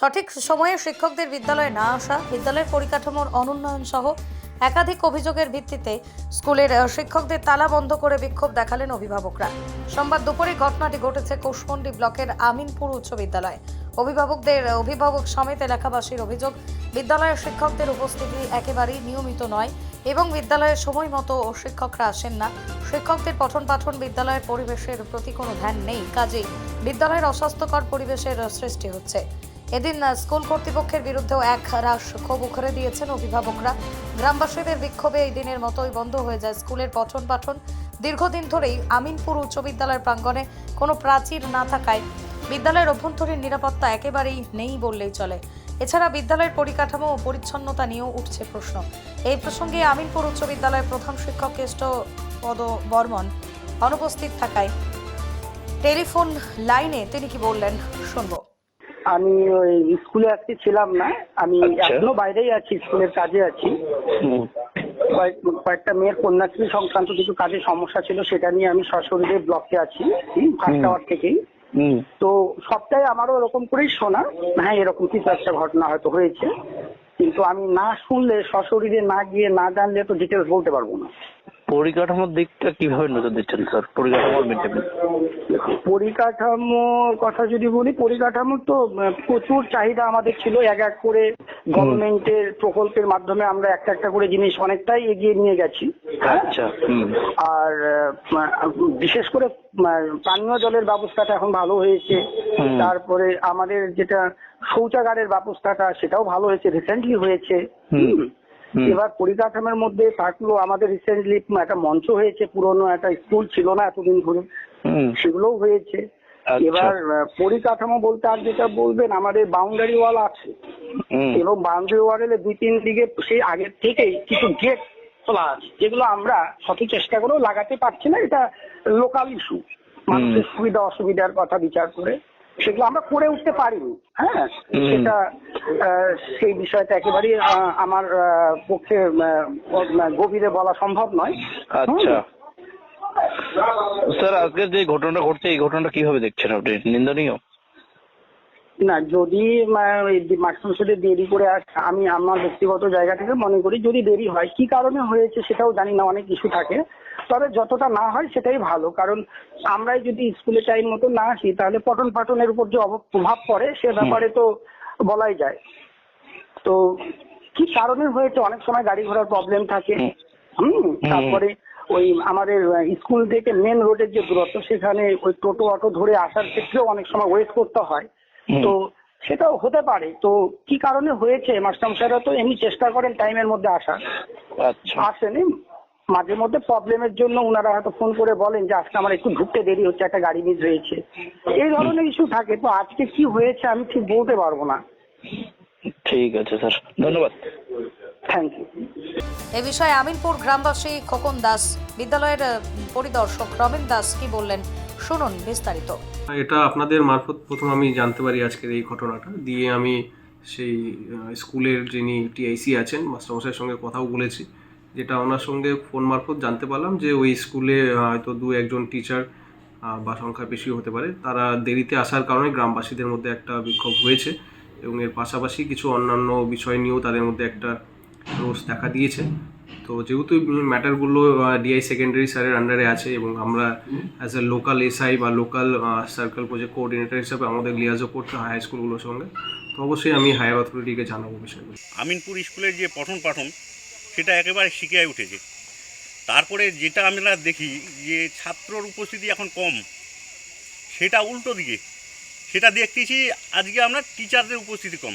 সঠিক সময়ে শিক্ষকদের বিদ্যালয়ে না আসা, বিদ্যালয়ের পরিকাঠামোর অনুন্নয়ন সহ একাধিক অভিযোগের ভিত্তিতে স্কুলের শিক্ষকদের তালা বন্ধ করে বিক্ষোভ দেখালেন অভিভাবকরা। সোমবার দুপুরে ঘটনাটি ঘটেছে কৌশমন্ডি ব্লকের আমিনপুর উচ্চ বিদ্যালয়। অভিভাবকদের, অভিভাবক সমেত এলাকাবাসীর অভিযোগ, বিদ্যালয়ের শিক্ষকদের উপস্থিতি একেবারেই নিয়মিত নয় এবং বিদ্যালয়ের সময় মতো শিক্ষকরা আসেন না। শিক্ষকদের পঠন পাঠন বিদ্যালয়ের পরিবেশের প্রতি কোনো ধ্যান নেই। কাজেই বিদ্যালয়ের অস্বাস্থ্যকর পরিবেশের সৃষ্টি হচ্ছে। এদিন স্কুল কর্তৃপক্ষের বিরুদ্ধেও এক রাশ ক্ষোভ উখরে দিয়েছেন অভিভাবকরা। গ্রামবাসীদের বিক্ষোভে এই দিনের মতোই বন্ধ হয়ে যায় স্কুলের পঠন পাঠন। দীর্ঘদিন ধরেই আমিনপুর উচ্চ বিদ্যালয়ের প্রাঙ্গণে কোনো প্রাচীর না থাকায় বিদ্যালয়ের অভ্যন্তরীণ নিরাপত্তা একেবারেই নেই বললেই চলে। এছাড়া বিদ্যালয়ের পরিকাঠামো ও পরিচ্ছন্নতা নিয়েও উঠছে প্রশ্ন। এই প্রসঙ্গে আমিনপুর উচ্চ বিদ্যালয়ের প্রধান শিক্ষক কেষ্ট পদ বর্মন অনুপস্থিত থাকায় টেলিফোন লাইনে তিনি কি বললেন, শুনব। আমি ওই স্কুলে আজকে ছিলাম না। আমি আচ্ছা। এখনও বাইরেই আছি স্কুলের কাজে আছি। কয়েকটা মেয়ের কন্যাশ্রী সংক্রান্ত কিছু কাজে সমস্যা ছিল সেটা নিয়ে আমি সশরীরে ব্লকে আছি ফার্স্ট। আওয়ার থেকেই। তো সবটাই আমারও এরকম করেই শোনা। হ্যাঁ এরকম কিছু একটা ঘটনা হয়তো হয়েছে। কিন্তু আমি না শুনলে সশরীরে না গিয়ে না জানলে তো ডিটেলস বলতে পারব না। পরিকাঠামোর দিকটা কীভাবে নজর দিচ্ছেন স্যার? পরিকাঠামোর মেনটেন্স পরিকাঠামোর কথা যদি বলি পরিকাঠামো তো প্রচুর চাহিদা আমাদের ছিল। এক এক করে গভর্নমেন্টের প্রকল্পের মাধ্যমে আমরা একটা একটা করে জিনিস অনেকটাই এগিয়ে নিয়ে গেছি। আচ্ছা আর বিশেষ করে পানীয় জলের ব্যবস্থাটা এখন ভালো হয়েছে। তারপরে আমাদের যেটা শৌচাগারের ব্যবস্থাটা সেটাও ভালো হয়েছে রিসেন্টলি হয়েছে। হুম। এবার পরিকাঠামোর মধ্যে থাকল আমাদের রিসেন্টলি একটা মঞ্চ হয়েছে পুরনো একটা স্কুল ছিল না এতদিন ধরে। সেগুলোও হয়েছে। আচ্ছা। এবার পরিকাঠামো বলতে আর যেটা বলবেন আমাদের বাউন্ডারি ওয়াল আছে। এবং বাউন্ডারি ওয়ালের দুই তিন দিকে সেই আগের থেকেই কিছু গেট খোলা আছে যেগুলো আমরা শত চেষ্টা করেও লাগাতে পারছি না। এটা লোকাল ইস্যু মানুষের সুবিধা অসুবিধার কথা বিচার করে। সেগুলো আমরা করে উঠতে পারিনি। হ্যাঁ সেটা সেই বিষয়টা একেবারেই আমার পক্ষে গভীরে বলা সম্ভব নয়। আচ্ছা। স্যার আজকের যে ঘটনাটা ঘটছে এই ঘটনাটা কীভাবে দেখছেন আপনি? নিন্দনীয়? না যদি মাস্টার সাথে দেরি করে আসে আমি আমার ব্যক্তিগত জায়গা থেকে মনে করি যদি দেরি হয় কি কারণে হয়েছে সেটাও জানি না অনেক ইস্যু থাকে। তবে যতটা না হয় সেটাই ভালো কারণ আমরাই যদি স্কুলে টাইম মতো না আসি তাহলে পঠন পাঠনের উপর যে প্রভাব পড়ে সে ব্যাপারে তো বলাই যায়। তো কি কারণে হয়েছে? অনেক সময় গাড়ি ঘোড়ার প্রবলেম থাকে। হুম তারপরে ওই আমাদের স্কুল থেকে মেন রোডের যে দূরত্ব সেখানে ওই টোটো অটো ধরে আসার ক্ষেত্রেও অনেক সময় ওয়েট করতে হয়। তো সেটাও হতে পারে। তো কি কারণে হয়েছে? মাস্টারমশাইরা তো এমনি চেষ্টা করেন টাইমের মধ্যে আসা। আচ্ছা। আসেনি। মাঝে মধ্যে প্রবলেমের জন্য ওনারা হয়তো ফোন করে বলেন যে আজকে আমার একটু ঢুকতে দেরি হচ্ছে একটা গাড়ি মিস হয়েছে। এই ধরনের ইস্যু থাকে। তো আজকে কি হয়েছে আমি ঠিক বলতে পারব না। ঠিক আছে স্যার। ধন্যবাদ। থ্যাংক ইউ এ বিষয়ে আমিনপুর গ্রামবাসী খোকন দাস, বিদ্যালয়ের পরিদর্শক রমেন দাস কি বললেন, শুনুন বিস্তারিত। এটা আপনাদের মারফত প্রথম আমি জানতে পারি আজকের এই ঘটনাটা। দিয়ে আমি সেই স্কুলের যিনি টিআইসি আছেন, মাস্টারমশাইয়ের সঙ্গে কথাও বলেছি। যেটা ওনার সঙ্গে ফোন মারফত জানতে পারলাম যে ওই স্কুলে হয়তো দু একজন টিচার বা সংখ্যা বেশি হতে পারে। তারা দেরিতে আসার কারণে গ্রামবাসীদের মধ্যে একটা বিক্ষোভ হয়েছে এবং এর পাশাপাশি কিছু অন্যান্য বিষয় নিয়েও তাদের মধ্যে একটা রোষ দেখা দিয়েছে তো যেহেতু ম্যাটারগুলো ডিআই সেকেন্ডারি স্যারের আন্ডারে আছে এবং আমরা অ্যাজ এ লোকাল এসআই বা লোকাল সার্কেল প্রজেক্ট কোঅর্ডিনেটর হিসাবে আমাদের লিয়াজও করতে হয় হাই স্কুলগুলোর সঙ্গে, তো অবশ্যই আমি হায়ার অথরিটিকে জানাব বিষয়গুলো আমিনপুর স্কুলের যে পঠন পাঠন, সেটা একেবারে শিখিয়ে উঠেছে। তারপরে যেটা আমরা দেখি যে ছাত্রর উপস্থিতি এখন কম, সেটা উল্টো দিকে। সেটা দেখতেছি আজকে আমরা টিচারদের উপস্থিতি কম।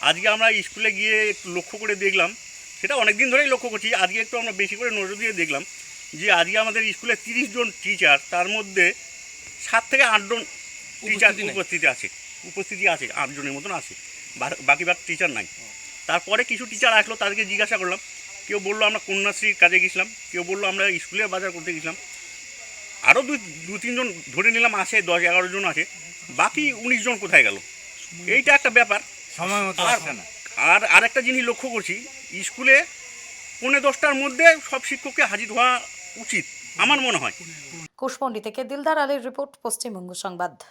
আজকে আমরা স্কুলে গিয়ে একটু লক্ষ্য করে দেখলাম সেটা অনেক দিন ধরেই লক্ষ্য করছি আজকে একটু আমরা বেশি করে নজর দিয়ে দেখলাম যে আজকে আমাদের স্কুলে তিরিশ জন টিচার তার মধ্যে সাত থেকে আটজন টিচার উপস্থিতি আছে উপস্থিতি আছে আটজনের মতন আছে বাকি বাকি টিচার নাই। তারপরে কিছু টিচার আসলো তাদেরকে জিজ্ঞাসা করলাম কেউ বলল আমরা কন্যাশ্রীর কাজে গেছিলাম কেউ বলল আমরা স্কুলের বাজার করতে গেছিলাম আরও দুই দু তিনজন ধরে নিলাম আছে দশ এগারো জন আছে বাকি উনিশ জন কোথায় গেল? এইটা একটা ব্যাপার। সময় মতো আর আসছে না। আর আরেকটা জিনিস লক্ষ্য করছি স্কুলে পৌনে দশটার মধ্যে সব শিক্ষককে হাজির হওয়া উচিত আমার মনে হয়। কুশমন্ডি থেকে দিলদার আলীর রিপোর্ট পশ্চিমবঙ্গ সংবাদ।